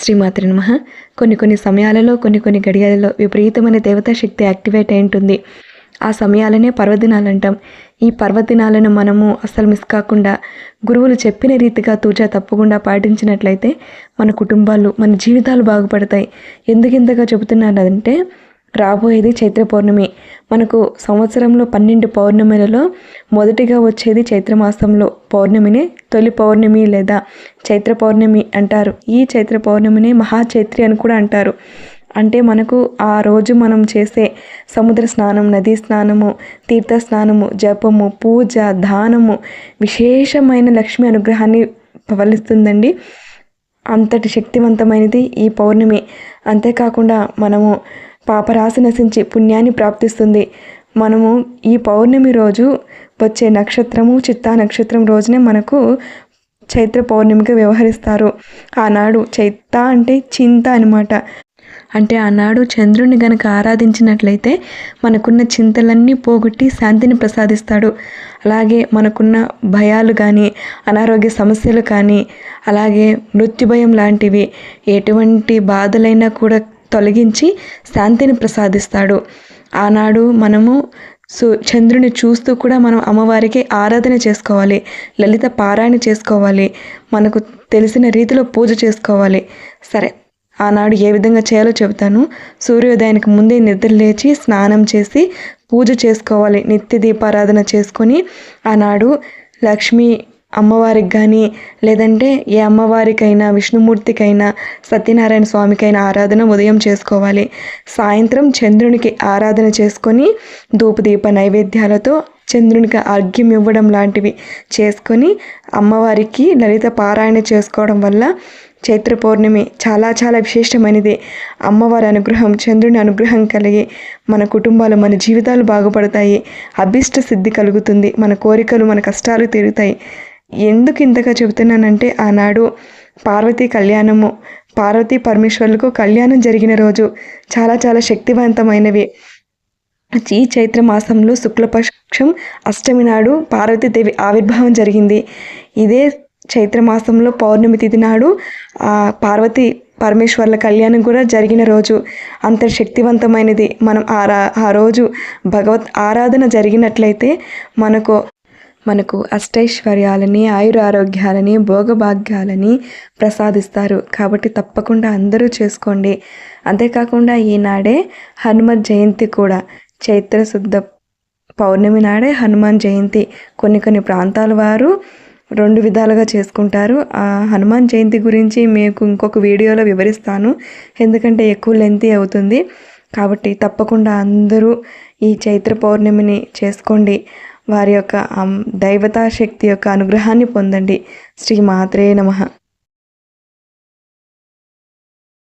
శ్రీమాత్రి నమ. కొన్ని కొన్ని సమయాలలో కొన్ని కొన్ని గడియాలలో విపరీతమైన దేవతా శక్తి యాక్టివేట్ అయి ఉంటుంది. ఆ సమయాలనే పర్వదినాలు అంటాం ఈ పర్వదినాలను మనము అస్సలు మిస్ కాకుండా గురువులు చెప్పిన రీతిగా తూచా తప్పకుండా పాటించినట్లయితే మన కుటుంబాలు మన జీవితాలు బాగుపడతాయి. ఎందుకింతగా చెబుతున్నానంటే రాబోయేది చైత్ర పౌర్ణమి. మనకు సంవత్సరంలో పన్నెండు పౌర్ణమిలలో మొదటిగా వచ్చేది చైత్రమాసంలో పౌర్ణమిని తొలి పౌర్ణమి లేదా చైత్ర పౌర్ణమి అంటారు. ఈ చైత్ర పౌర్ణమిని మహాచైత్రి అని కూడా అంటారు. అంటే మనకు ఆ రోజు మనం చేసే సముద్ర స్నానం నదీ స్నానము తీర్థ స్నానము జపము పూజ దానము విశేషమైన లక్ష్మి అనుగ్రహాన్ని పవలిస్తుందండి అంతటి శక్తివంతమైనది ఈ పౌర్ణమి. అంతేకాకుండా మనము పాపరాశి నశించి పుణ్యాన్ని ప్రాప్తిస్తుంది. మనము ఈ పౌర్ణమి రోజు వచ్చే నక్షత్రము చిత్తా నక్షత్రం రోజునే మనకు చైత్ర పౌర్ణమిగా వ్యవహరిస్తారు. ఆనాడు చైత్త అంటే చింత అనమాట అంటే ఆనాడు చంద్రుని గనక ఆరాధించినట్లయితే మనకున్న చింతలన్నీ పోగొట్టి శాంతిని ప్రసాదిస్తాడు. అలాగే మనకున్న భయాలు కానీ అనారోగ్య సమస్యలు కానీ అలాగే మృత్యు భయం లాంటివి ఎటువంటి బాధలైనా కూడా తొలగించి శాంతిని ప్రసాదిస్తాడు. ఆనాడు మనము సు చంద్రుని చూస్తూ కూడా మనం అమ్మవారికి ఆరాధన చేసుకోవాలి. లలిత పారాయణ చేసుకోవాలి. మనకు తెలిసిన రీతిలో పూజ చేసుకోవాలి. సరే ఆనాడు ఏ విధంగా చేయాలో చెబుతాను. సూర్యోదయానికి ముందే నిద్ర లేచి స్నానం చేసి పూజ చేసుకోవాలి. నిత్య దీపారాధన చేసుకొని ఆనాడు లక్ష్మీ అమ్మవారికి కానీ లేదంటే ఏ అమ్మవారికైనా విష్ణుమూర్తికైనా సత్యనారాయణ స్వామికైనా ఆరాధన ఉదయం చేసుకోవాలి. సాయంత్రం చంద్రునికి ఆరాధన చేసుకొని ధూపదీప నైవేద్యాలతో చంద్రునికి అర్ఘ్యం ఇవ్వడం లాంటివి చేసుకొని అమ్మవారికి లలిత పారాయణ చేసుకోవడం వల్ల చైత్ర పౌర్ణమి చాలా చాలా విశేషమైనది. అమ్మవారి అనుగ్రహం చంద్రుని అనుగ్రహం కలిగి మన కుటుంబాలు మన జీవితాలు బాగుపడతాయి. అభిష్ట సిద్ధి కలుగుతుంది. మన కోరికలు మన కష్టాలు తీరుతాయి. ఎందుకు ఇంతగా చెబుతున్నానంటే ఆనాడు పార్వతీ కళ్యాణము పార్వతీ పరమేశ్వర్లకు కళ్యాణం జరిగిన రోజు చాలా చాలా శక్తివంతమైనవి. ఈ చైత్ర మాసంలో శుక్లపక్షం అష్టమి నాడు పార్వతీదేవి ఆవిర్భావం జరిగింది. ఇదే చైత్ర మాసంలో పౌర్ణమి తిథి నాడు పార్వతి పరమేశ్వర్ల కళ్యాణం కూడా జరిగిన రోజు. అంత శక్తివంతమైనది. మనం ఆ ఆ రోజు భగవత్ ఆరాధన జరిగినట్లయితే మనకు మనకు అష్టైశ్వర్యాలని ఆయురారోగ్యాలని భోగభాగ్యాలని ప్రసాదిస్తారు. కాబట్టి తప్పకుండా అందరూ చేసుకోండి. అంతేకాకుండా ఈనాడే హనుమత్ జయంతి కూడా. చైత్ర శుద్ధ పౌర్ణమి నాడే హనుమాన్ జయంతి. కొన్ని కొన్ని ప్రాంతాల వారు రెండు విధాలుగా చేసుకుంటారు. ఆ హనుమాన్ జయంతి గురించి మీకు ఇంకొక వీడియోలో వివరిస్తాను. ఎందుకంటే ఎక్కువ లెంతి అవుతుంది. కాబట్టి తప్పకుండా అందరూ ఈ చైత్ర పౌర్ణమిని చేసుకోండి. వారి యొక్క దైవతా శక్తి యొక్క అనుగ్రహాన్ని పొందండి. శ్రీ మాత్రే నమ.